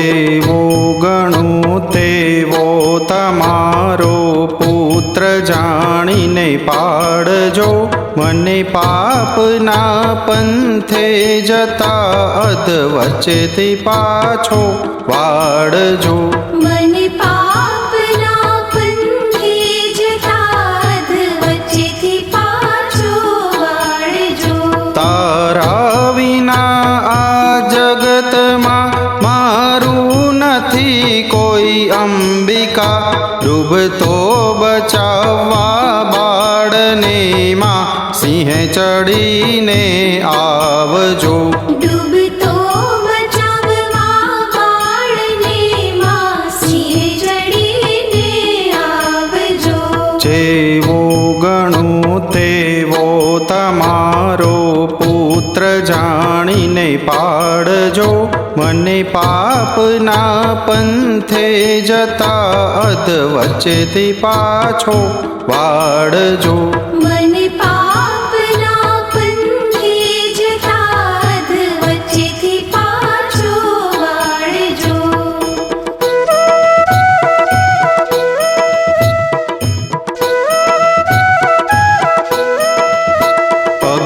જેવો ગણું તેવો તમારો પુત્ર જાણીને પાડજો. મને પાપના પંથે જતા અધ વચ્ચેથી પાછો વાળજો. ડૂબતો બચાવવા બાળને માં સિંહ ચડીને આવજો. જાણીને પાડજો. મને પાપના પંથે જતા અધ વચ્ચેથી પાછો વાળજો.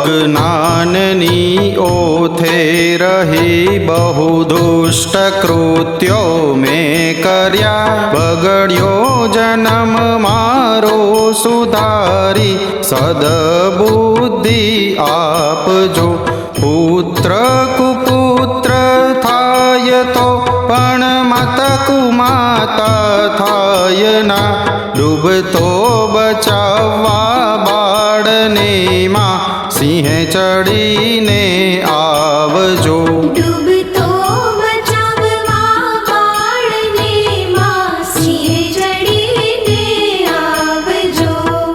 અજ્ઞાનની ઓથે રહી બહુ દુષ્ટ કૃત્યો મેં કર્યા બગડ્યો જન્મ મારો સુધારી સદબુદ્ધિ આપજો પુત્ર કુપુત્ર થાય તો પણ મત કુમાતા થાય ના ડૂબતો બચાવવા ચડીને આવજો.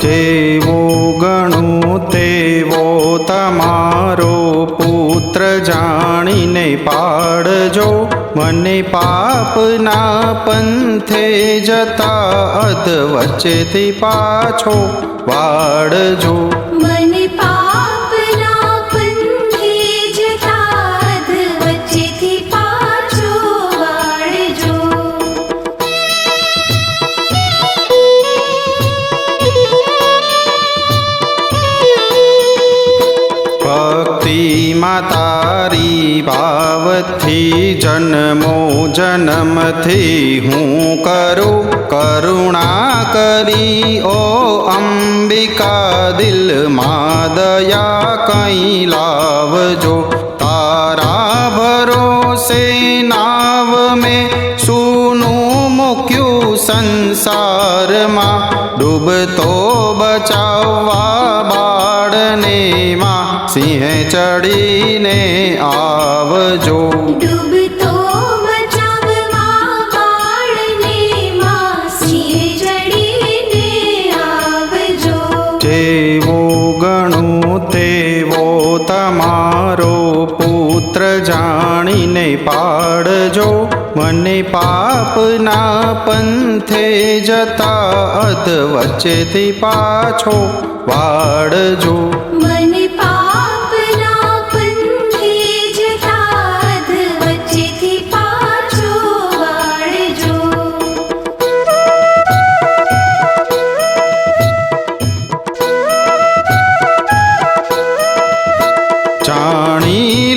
જેવો ગણું તેવો તમારો પુત્ર જાણીને પાડજો. મને પાપના પંથે જતા અધ વચ્ચેથી પાછો વાળજો. ભક્તિમાં તારી ભાવથી જન્મો જન્મથી હું કરું કરુણા કરી, ઓ અંબિકા દિલમાં દયા કઈ લાવજો. તારા ભરોસે નાવ મેં સૂનું મૂક્યું સંસારમાં. ડૂબતો બચાવવા સિંહ ચડીને આવજો. ડૂબતો જેવો ગણું તેવો તમારો પુત્ર જાણીને પાડજો. મને પાપના પંથે જતા અધ વચ્ચેથી પાછો વાળજો. મને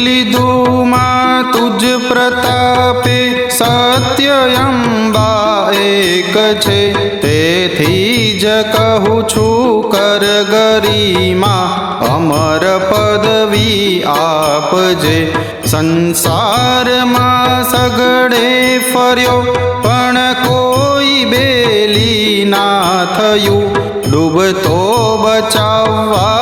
લીધું માં તુજ પ્રતાપે સત્ય અંબા એક છે. તેથી જ કહું છું, કર ગરીમાં, અમર પદવી આપજે સંસારમાં સગડે ફર્યો, પણ કોઈ બેલી ના થયું. ડૂબતો બચાવવા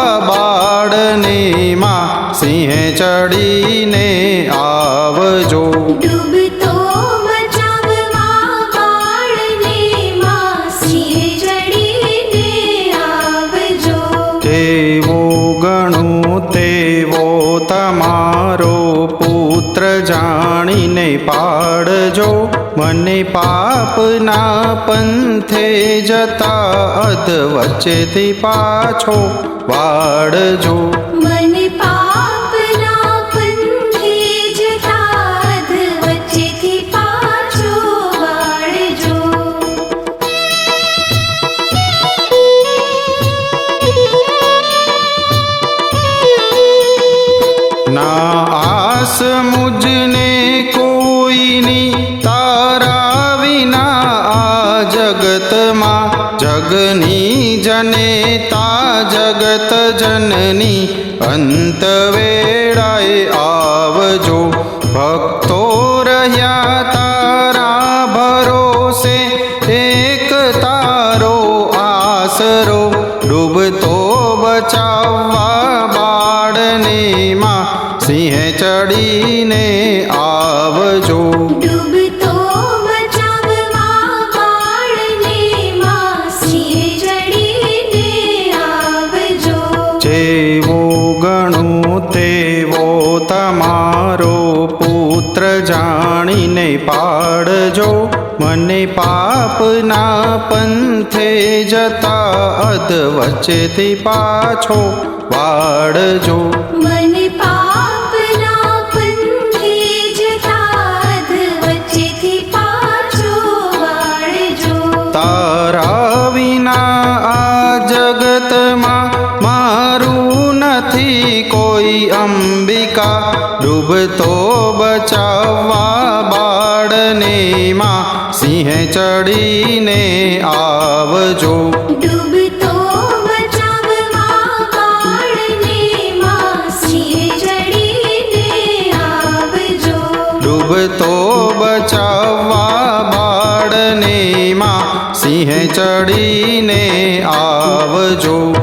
મને પાપના પંથે જતા અધ વચ્ચેથી પાછો વાળજો. જગતમાં જગની જનેતા જગત જનની અંત વેળાએ આવજો. ભક્તો રહ્યા તારા ભરોસે, એક તારો આસરો જાણીને પાડજો. મને પાપના પંથે જતા અધ વચ્ચેથી પાછો વાળજો. મને પાપના અંબિકા ડૂબતો બચાવવા બાળને માં સિંહ ચડીને આવજો ડૂબતો બચાવવા બાળને માં સિંહ ચડીને આવજો ડૂબતો બચાવવા બાળને માં સિંહ ચડીને આવજો